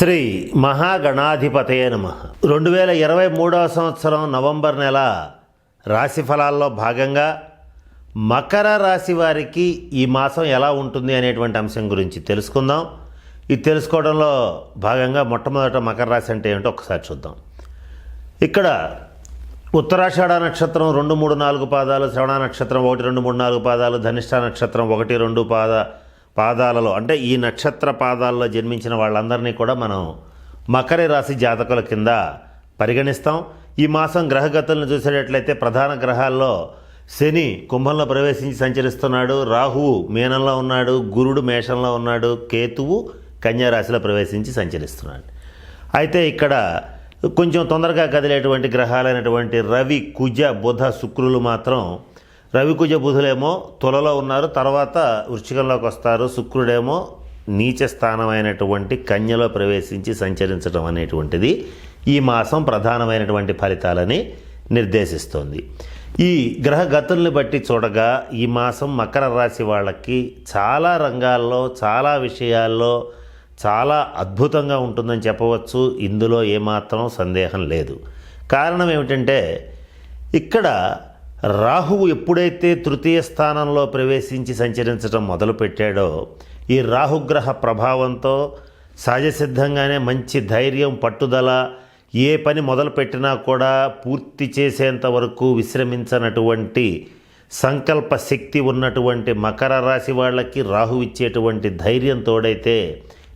శ్రీ మహాగణాధిపతయ నమ. రెండు వేల ఇరవై మూడవ సంవత్సరం నవంబర్ నెల రాశి ఫలాల్లో భాగంగా మకర రాశి వారికి ఈ మాసం ఎలా ఉంటుంది అనేటువంటి అంశం గురించి తెలుసుకుందాం. ఇది తెలుసుకోవడంలో భాగంగా మొట్టమొదట మకర రాశి అంటే ఏంటో ఒకసారి చూద్దాం. ఇక్కడ ఉత్తరాషాఢ నక్షత్రం రెండు మూడు నాలుగు పాదాలు శ్రవణ నక్షత్రం ఒకటి రెండు మూడు నాలుగు పాదాలు ధనిష్ట నక్షత్రం ఒకటి రెండు పాద పాదాలలో అంటే ఈ నక్షత్ర పాదాల్లో జన్మించిన వాళ్ళందరినీ కూడా మనం మకర రాశి జాతకుల కింద పరిగణిస్తాం. ఈ మాసం గ్రహగతులను చూసేటట్లయితే ప్రధాన గ్రహాల్లో శని కుంభంలో ప్రవేశించి సంచరిస్తున్నాడు. రాహువు మీనంలో ఉన్నాడు. గురుడు మేషంలో ఉన్నాడు. కేతువు కన్యారాశిలో ప్రవేశించి సంచరిస్తున్నాడు. అయితే ఇక్కడ కొంచెం తొందరగా కదిలేటువంటి గ్రహాలైనటువంటి రవి కుజ బుధ శుక్రులు మాత్రం రవికుజ బుధులేమో తులలో ఉన్నారు తర్వాత వృశ్చికంలోకి వస్తారు శుక్రుడేమో నీచ స్థానమైనటువంటి కన్యలో ప్రవేశించి సంచరించడం అనేటువంటిది ఈ మాసం ప్రధానమైనటువంటి ఫలితాలని నిర్దేశిస్తోంది. ఈ గ్రహ గతుల్ని బట్టి చూడగా ఈ మాసం మకర రాశి వాళ్ళకి చాలా రంగాల్లో చాలా విషయాల్లో చాలా అద్భుతంగా ఉంటుందని చెప్పవచ్చు. ఇందులో ఏమాత్రం సందేహం లేదు. కారణం ఏమిటంటే ఇక్కడ రాహువు ఎప్పుడైతే తృతీయ స్థానంలో ప్రవేశించి సంచరించడం మొదలుపెట్టాడో ఈ రాహుగ్రహ ప్రభావంతో సహజసిద్ధంగానే మంచి ధైర్యం పట్టుదల ఏ పని మొదలుపెట్టినా కూడా పూర్తి చేసేంత వరకు విశ్రమించనటువంటి సంకల్ప శక్తి ఉన్నటువంటి మకర రాశి వాళ్ళకి రాహు ఇచ్చేటువంటి ధైర్యం తోడైతే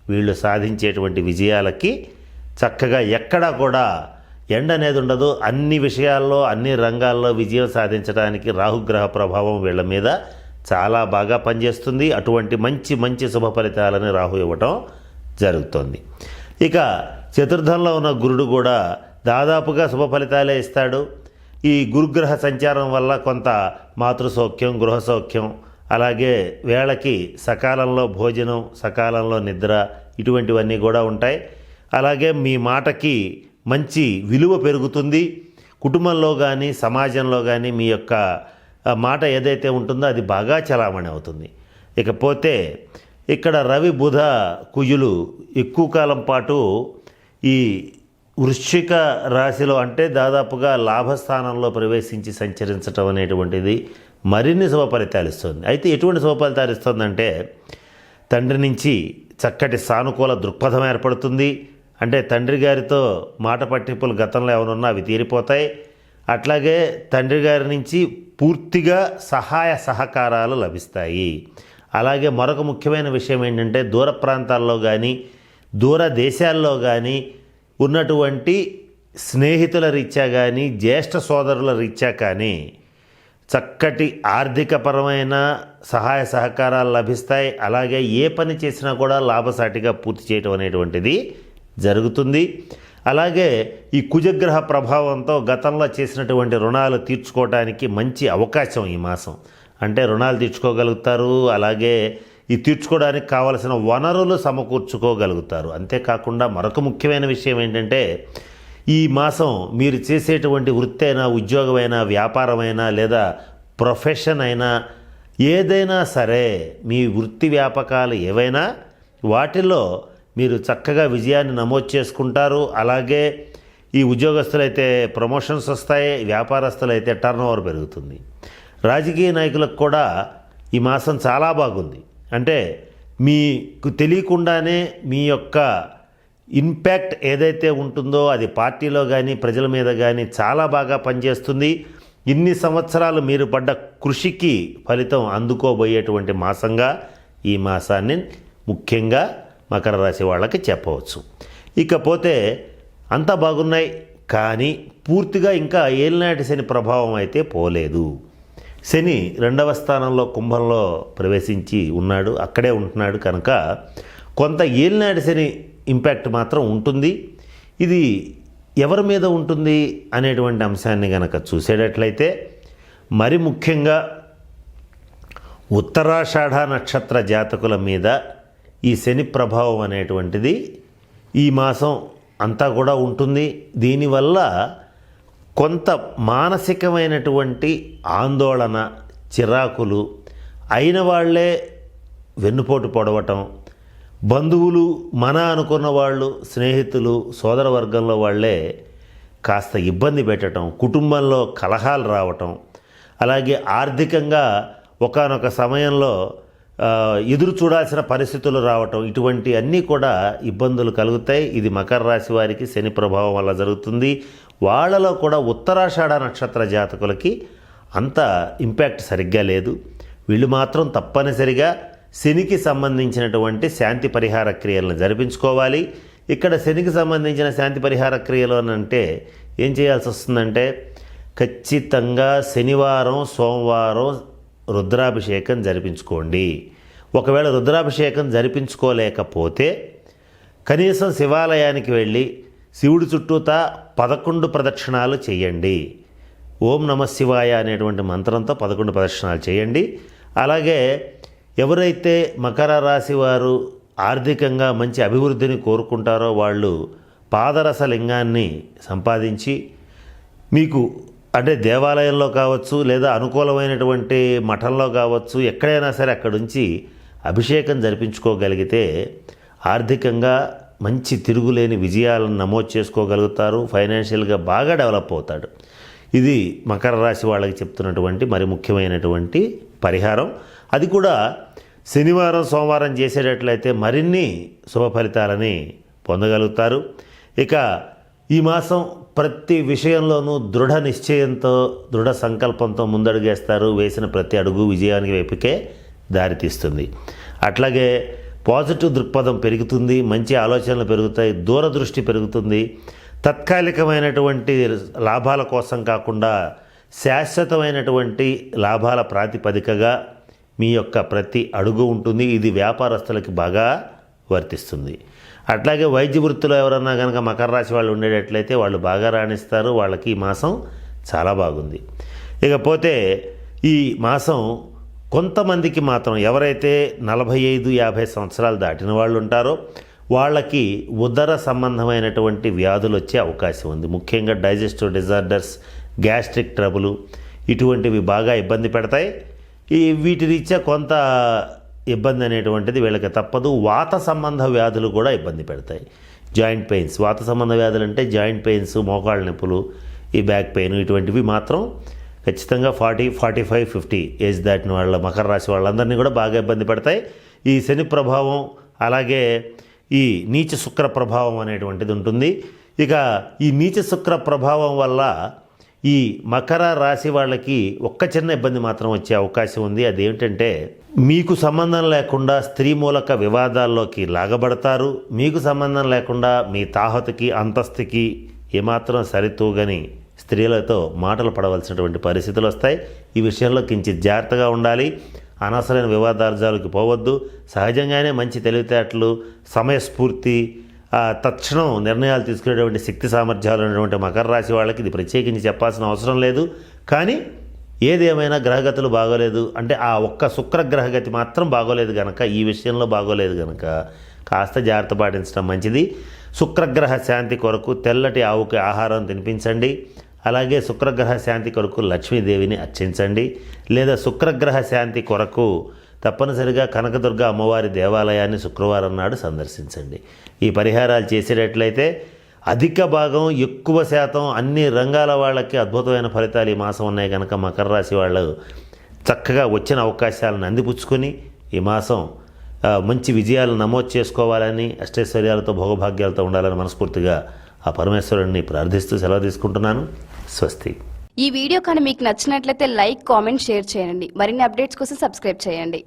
వీళ్ళు సాధించేటువంటి విజయాలకి చక్కగా ఎక్కడా కూడా ఎండ అనేది ఉండదు. అన్ని విషయాల్లో అన్ని రంగాల్లో విజయం సాధించడానికి రాహుగ్రహ ప్రభావం వీళ్ళ మీద చాలా బాగా పనిచేస్తుంది. అటువంటి మంచి మంచి శుభ ఫలితాలని రాహు ఇవ్వటం జరుగుతుంది. ఇక చతుర్థంలో ఉన్న గురుడు కూడా దాదాపుగా శుభ ఫలితాలే ఇస్తాడు. ఈ గురుగ్రహ సంచారం వల్ల కొంత మాతృసౌఖ్యం గృహ సౌఖ్యం అలాగే వేళకి సకాలంలో భోజనం సకాలంలో నిద్ర ఇటువంటివన్నీ కూడా ఉంటాయి. అలాగే మీ మాటకి మంచి విలువ పెరుగుతుంది. కుటుంబంలో కానీ సమాజంలో కానీ మీ యొక్క మాట ఏదైతే ఉంటుందో అది బాగా చలామణి అవుతుంది. ఇకపోతే ఇక్కడ రవి బుధ కుజులు ఎక్కువ కాలం పాటు ఈ వృశ్చిక రాశిలో అంటే దాదాపుగా లాభస్థానంలో ప్రవేశించి సంచరించటం అనేటువంటిది మరిన్ని శుభ ఫలితాలు ఇస్తుంది. అయితే ఎటువంటి శుభ ఫలితాలు ఇస్తుందంటే తండ్రి నుంచి చక్కటి సానుకూల దృక్పథం ఏర్పడుతుంది. అంటే తండ్రి గారితో మాట పట్టింపులు గతంలో ఏమైనా అవి తీరిపోతాయి. అట్లాగే తండ్రి గారి నుంచి పూర్తిగా సహాయ సహకారాలు లభిస్తాయి. అలాగే మరొక ముఖ్యమైన విషయం ఏంటంటే దూర ప్రాంతాల్లో కానీ దూర దేశాల్లో కానీ ఉన్నటువంటి స్నేహితుల రీత్యా కానీ జ్యేష్ఠ సోదరుల రీత్యా కానీ చక్కటి ఆర్థికపరమైన సహాయ సహకారాలు లభిస్తాయి. అలాగే ఏ పని చేసినా కూడా లాభసాటిగా పూర్తి చేయటం అనేటువంటిది జరుగుతుంది. అలాగే ఈ కుజగ్రహ ప్రభావంతో గతంలో చేసినటువంటి రుణాలు తీర్చుకోవడానికి మంచి అవకాశం ఈ మాసం. అంటే రుణాలు తీర్చుకోగలుగుతారు అలాగే ఈ తీర్చుకోవడానికి కావలసిన వనరులు సమకూర్చుకోగలుగుతారు. అంతేకాకుండా మరొక ముఖ్యమైన విషయం ఏంటంటే ఈ మాసం మీరు చేసేటువంటి వృత్తి అయినా ఉద్యోగమైనా వ్యాపారమైనా లేదా ప్రొఫెషన్ అయినా ఏదైనా సరే మీ వృత్తి వ్యాపకాలు ఏవైనా వాటిల్లో మీరు చక్కగా విజయాన్ని నమోదు చేసుకుంటారు. అలాగే ఈ ఉద్యోగస్తులైతే ప్రమోషన్స్ వస్తాయి వ్యాపారస్తులైతే టర్న్ ఓవర్ పెరుగుతుంది. రాజకీయ నాయకులకు కూడా ఈ మాసం చాలా బాగుంది. అంటే మీకు తెలియకుండానే మీ యొక్క ఇంపాక్ట్ ఏదైతే ఉంటుందో అది పార్టీలో కానీ ప్రజల మీద కానీ చాలా బాగా పనిచేస్తుంది. ఇన్ని సంవత్సరాలు మీరు పడ్డ కృషికి ఫలితం అందుకోబోయేటువంటి మాసంగా ఈ మాసాన్ని ముఖ్యంగా మకర రాశి వాళ్ళకి చెప్పవచ్చు. ఇకపోతే అంతా బాగున్నాయి కానీ పూర్తిగా ఇంకా ఏలినాటి శని ప్రభావం అయితే పోలేదు. శని రెండవ స్థానంలో కుంభంలో ప్రవేశించి ఉన్నాడు అక్కడే ఉంటున్నాడు కనుక కొంత ఏలినాటి శని ఇంపాక్ట్ మాత్రం ఉంటుంది. ఇది ఎవరి మీద ఉంటుంది అనేటువంటి అంశాన్ని గనక చూసేటట్లయితే మరి ముఖ్యంగా ఉత్తరాషాఢ నక్షత్ర జాతకుల మీద ఈ శని ప్రభావం అనేటువంటిది ఈ మాసం అంతా కూడా ఉంటుంది. దీనివల్ల కొంత మానసికమైనటువంటి ఆందోళన చిరాకులు అయిన వాళ్ళే వెన్నుపోటు పొడవటం బంధువులు మన అనుకున్న వాళ్ళు స్నేహితులు సోదర వర్గంలో వాళ్ళే కాస్త ఇబ్బంది పెట్టడం కుటుంబంలో కలహాలు రావటం అలాగే ఆర్థికంగా ఒకానొక సమయంలో ఎదురు చూడాల్సిన పరిస్థితులు రావటం ఇటువంటి అన్నీ కూడా ఇబ్బందులు కలుగుతాయి. ఇది మకర రాశి వారికి శని ప్రభావం వల్ల జరుగుతుంది. వాళ్ళలో కూడా ఉత్తరాషాఢ నక్షత్ర జాతకులకి అంత ఇంపాక్ట్ సరిగ్గా లేదు. వీళ్ళు మాత్రం తప్పనిసరిగా శనికి సంబంధించినటువంటి శాంతి పరిహార క్రియలను జరిపించుకోవాలి. ఇక్కడ శనికి సంబంధించిన శాంతి పరిహార క్రియలు అని అంటే ఏం చేయాల్సి వస్తుందంటే ఖచ్చితంగా శనివారం సోమవారం రుద్రాభిషేకం జరిపించుకోండి. ఒకవేళ రుద్రాభిషేకం జరిపించుకోలేకపోతే కనీసం శివాలయానికి వెళ్ళి శివుడి చుట్టూతా పదకొండు ప్రదక్షిణాలు చేయండి. ఓం నమ శివాయ అనేటువంటి మంత్రంతో పదకొండు ప్రదక్షిణాలు చేయండి. అలాగే ఎవరైతే మకర రాశి వారు ఆర్థికంగా మంచి అభివృద్ధిని కోరుకుంటారో వాళ్ళు పాదరస లింగాన్ని సంపాదించి మీకు అంటే దేవాలయంలో కావచ్చు లేదా అనుకూలమైనటువంటి మఠంలో కావచ్చు ఎక్కడైనా సరే అక్కడి నుంచి అభిషేకం జరిపించుకోగలిగితే ఆర్థికంగా మంచి తిరుగులేని విజయాలను నమోదు చేసుకోగలుగుతారు ఫైనాన్షియల్గా బాగా డెవలప్ అవుతాడు. ఇది మకర రాశి వాళ్ళకి చెప్తున్నటువంటి మరి ముఖ్యమైనటువంటి పరిహారం. అది కూడా శనివారం సోమవారం చేసేటట్లయితే మరిన్ని శుభ ఫలితాలని పొందగలుగుతారు. ఇక ఈ మాసం ప్రతి విషయంలోనూ దృఢ నిశ్చయంతో దృఢ సంకల్పంతో ముందడుగేస్తారు వేసిన ప్రతి అడుగు విజయానికి వైపుకే దారితీస్తుంది. అట్లాగే పాజిటివ్ దృక్పథం పెరుగుతుంది మంచి ఆలోచనలు పెరుగుతాయి దూరదృష్టి పెరుగుతుంది. తత్కాలికమైనటువంటి లాభాల కోసం కాకుండా శాశ్వతమైనటువంటి లాభాల ప్రాతిపదికగా మీ యొక్క ప్రతి అడుగు ఉంటుంది. ఇది వ్యాపారస్తులకి బాగా వర్తిస్తుంది. అట్లాగే వైద్య వృత్తిలో ఎవరన్నా కనుక మకర రాశి వాళ్ళు ఉండేటట్లయితే వాళ్ళు బాగా రాణిస్తారు. వాళ్ళకి ఈ మాసం చాలా బాగుంది. ఇకపోతే ఈ మాసం కొంతమందికి మాత్రం ఎవరైతే నలభై ఐదు యాభై సంవత్సరాలు దాటిన వాళ్ళు ఉంటారో వాళ్ళకి ఉదర సంబంధమైనటువంటి వ్యాధులు వచ్చే అవకాశం ఉంది. ముఖ్యంగా డైజెస్టివ్ డిజార్డర్స్ గ్యాస్ట్రిక్ ట్రబులు ఇటువంటివి బాగా ఇబ్బంది పెడతాయి. ఈ వీటి రీత్యా కొంత ఇబ్బంది అనేటువంటిది వీళ్ళకి తప్పదు. వాత సంబంధ వ్యాధులు కూడా ఇబ్బంది పెడతాయి. జాయింట్ పెయిన్స్ వాత సంబంధ వ్యాధులు అంటే జాయింట్ పెయిన్స్ మోకాళ్ళ నొప్పులు ఈ బ్యాక్ పెయిన్ ఇటువంటివి మాత్రం ఖచ్చితంగా forty forty five fifty age దాటిన వాళ్ళ మకర రాశి వాళ్ళందరినీ కూడా బాగా ఇబ్బంది పడతాయి. ఈ శని ప్రభావం అలాగే ఈ నీచ శుక్ర ప్రభావం అనేటువంటిది ఉంటుంది. ఇక ఈ నీచ శుక్ర ప్రభావం వల్ల ఈ మకర రాశి వాళ్ళకి ఒక్క చిన్న ఇబ్బంది మాత్రం వచ్చే అవకాశం ఉంది. అదేమిటంటే మీకు సంబంధం లేకుండా స్త్రీ మూలక వివాదాల్లోకి లాగబడతారు. మీకు సంబంధం లేకుండా మీ తాహతుకి అంతస్తుకి ఏమాత్రం సరితూగని స్త్రీలతో మాటలు పడవలసినటువంటి పరిస్థితులు వస్తాయి. ఈ విషయంలో కించిత్ జాగ్రత్తగా ఉండాలి. అనవసరమైన వివాదార్జాలకు పోవద్దు. సహజంగానే మంచి తెలివితేటలు సమయస్ఫూర్తి తక్షణం నిర్ణయాలు తీసుకునేటువంటి శక్తి సామర్థ్యాలు ఉన్నటువంటి మకర రాశి వాళ్ళకి ఇది ప్రత్యేకించి చెప్పాల్సిన అవసరం లేదు. కానీ ఏదేమైనా గ్రహగతులు బాగోలేదు అంటే ఆ ఒక్క శుక్రగ్రహగతి మాత్రం బాగోలేదు కనుక ఈ విషయంలో బాగోలేదు కనుక కాస్త జాగ్రత్త పాటించడం మంచిది. శుక్రగ్రహ శాంతి కొరకు తెల్లటి ఆవుకి ఆహారం తినిపించండి. అలాగే శుక్రగ్రహ శాంతి కొరకు లక్ష్మీదేవిని అర్చించండి. లేదా శుక్రగ్రహ శాంతి కొరకు తప్పనిసరిగా కనకదుర్గ అమ్మవారి దేవాలయాన్ని శుక్రవారం నాడు సందర్శించండి. ఈ పరిహారాలు చేసేటట్లయితే అధిక భాగం ఎక్కువ శాతం అన్ని రంగాల వాళ్ళకి అద్భుతమైన ఫలితాలు ఈ మాసం ఉన్నాయి కనుక మకర రాశి వాళ్ళు చక్కగా వచ్చిన అవకాశాలను అందిపుచ్చుకొని ఈ మాసం మంచి విజయాలు నమోదు చేసుకోవాలని అష్టైశ్వర్యాలతో భోగభాగ్యాలతో ఉండాలని మనస్ఫూర్తిగా ఆ పరమేశ్వరుడిని ప్రార్థిస్తూ సెలవు తీసుకుంటున్నాను. స్వస్తి. ఈ వీడియో కానీ మీకు నచ్చినట్లయితే లైక్ కామెంట్ షేర్ చేయండి. మరిన్ని అప్డేట్స్ కోసం సబ్స్క్రైబ్ చేయండి.